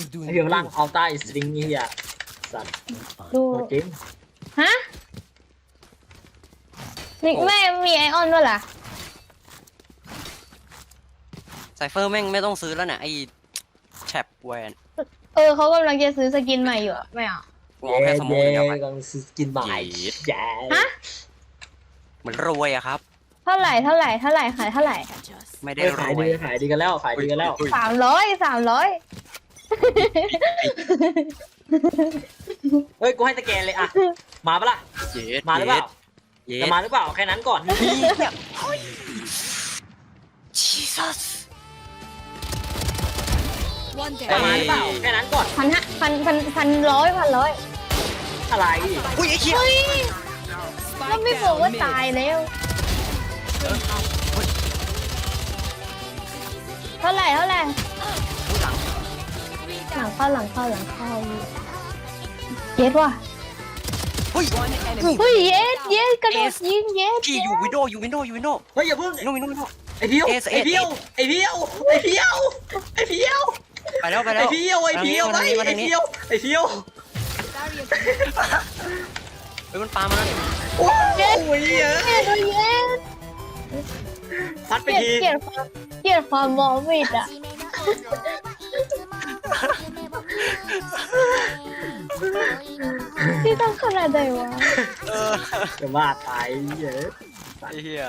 We're ไอ้ doing เหี้ยพลังเอาใต้สตริงนี่อะสัตว์ดูโหดจริงฮะนี่แม่มีไอออนด้วยล่ะไซเฟอร์แม่งไม่ต้องซื้อแล้วเนี่ยไอ้แชปแวนเออเขากำลังจะซื้อสกินใหม่อยู่อะไม่เอากูเอาแค่สโมองอย่างเดียวไป กำลังซื้อกินใหม่เย็ดแย่ฮะเหมือนรวยอะครับ เท่าไหร่เท่าไหร่เท่าไหร่ขายเท่าไหร่ ไม่ได้เอ้ยรขายวยดีขายดีกันแล้วขายดีกันแล้วอุ้ยสามร้อยสามร้อย เฮ้ยกูให้สแกนเลยอะมาปะล่ะเย็ดมาหรือเปล่าเย็จะดมาหรือเปล่าแค่นั้นก่อนชีซัส One จะ down. มาหรือเปล่าแค่นั้นก่อนพันห้าพันพันพันร้อยพันร้อยอะไรอุ้ยไอ้เหี้ยเฮ้ยแล้วไม่บอกว่าตายแล้วเท่าไหร่เท่าไหร่อุ้ยหลังหลัง เข้าหลังเข้าหลังเข้าเย็ดว่ะอุ้ย One enemy. เฮ้ยเย็ดเย็ดกระโดดยิงเย็ดพี่อยู่วินโดว์อยู่วินโดว์อยู่วินโดว์เฮ้ยอย่าเพิ่งวินโดว์วินโดว์วินโดว์ไอเพียวเอสเอสไอเพียวไอเพียวไอเพียวไอเพียวไปแล้วไปไอแล้วเพียวไอเพียวมาไอทางนี้มาไอทางนี้เพียวไอเพียวเฮ้ยมันปามาแล้วโอ้ยเยอะเย็ดเย็ดพัดไปเกลียดทีเกลียดความเกลียดความมองมิด ที่ต้องขนาดไหนวะเออจะว่าตายเยอะ ไอ้เหี้ย